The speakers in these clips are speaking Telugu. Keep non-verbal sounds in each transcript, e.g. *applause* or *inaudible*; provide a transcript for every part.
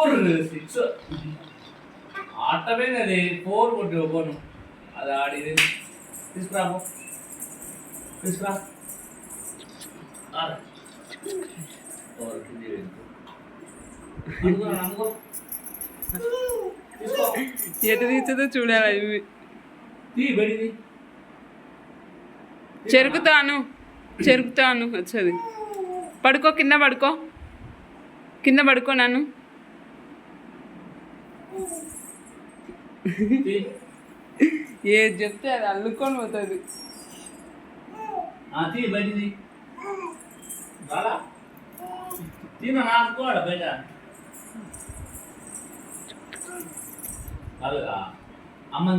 ఫోర్ సిక్స్ ఆటపోయింది ఫోర్ కొట్టి ఫోన్ అది ఆడిది. తీసుకురా. తీసుకురా. ఎటు చూడాలి ఇవి. తీ బయటిది చెరుకుతో అను చెరుకుతో అను వచ్చేది. పడుకో కింద పడుకో. కింద పడుకో నన్ను. *laughs* ఏది చెప్తే అది అల్లుకొని పోతుంది. బయటిది. తిను నాకోడ బయట.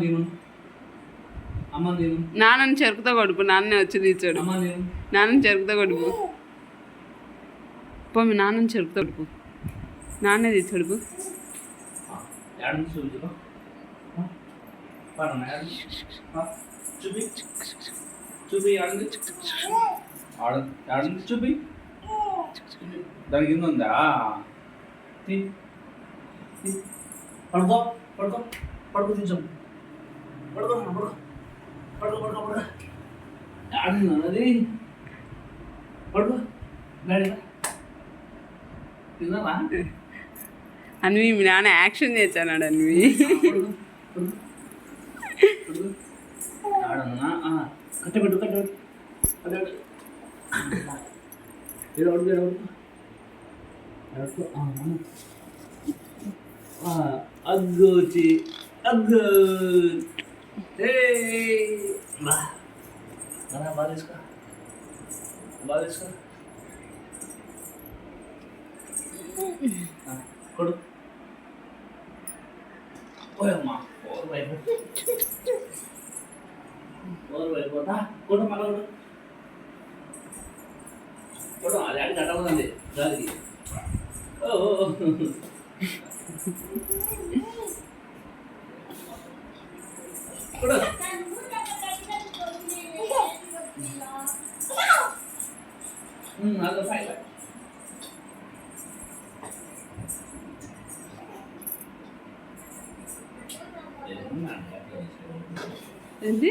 తిను. తిను. నాన్నని చెరుకుతో కొడుకు నాన్నే వచ్చి తీర్చాడు. నాన్నని చెరుకుతో కొడుకు. పో మీ నాన్నని చెరుకుతో కొడుకు. నాన్నే తీర్చాడు యాడ్ ఏడ పడన ఏడ చూపి చూపి యాడ్ ఆడ ఆడ చూపి దాని కింద ఉందా? పడుకో పడుకో పడుకో కొంచెం. పడుకో పడుకో పడుకో. పడుకో పడుకో ఆడున్నా అది పడుకో. డాడీ తిన్నారా అన్వి మీ నాన్న యాక్షన్ చేశాడు అన్వి. ఆడన్నా కట్టబెట్టు అగ్గోచి అగ్గో ఏ బాగా తీసుకో. బాగా తీసుకో. కొడు ఓయమ్మా ఓరు వైపు ఓరు వైపు దా, కొడు మళ్ళా కొడు అది అడిగి కట్టవుతుంది దానికి ఓ ఓ, ఓ. እንዴ?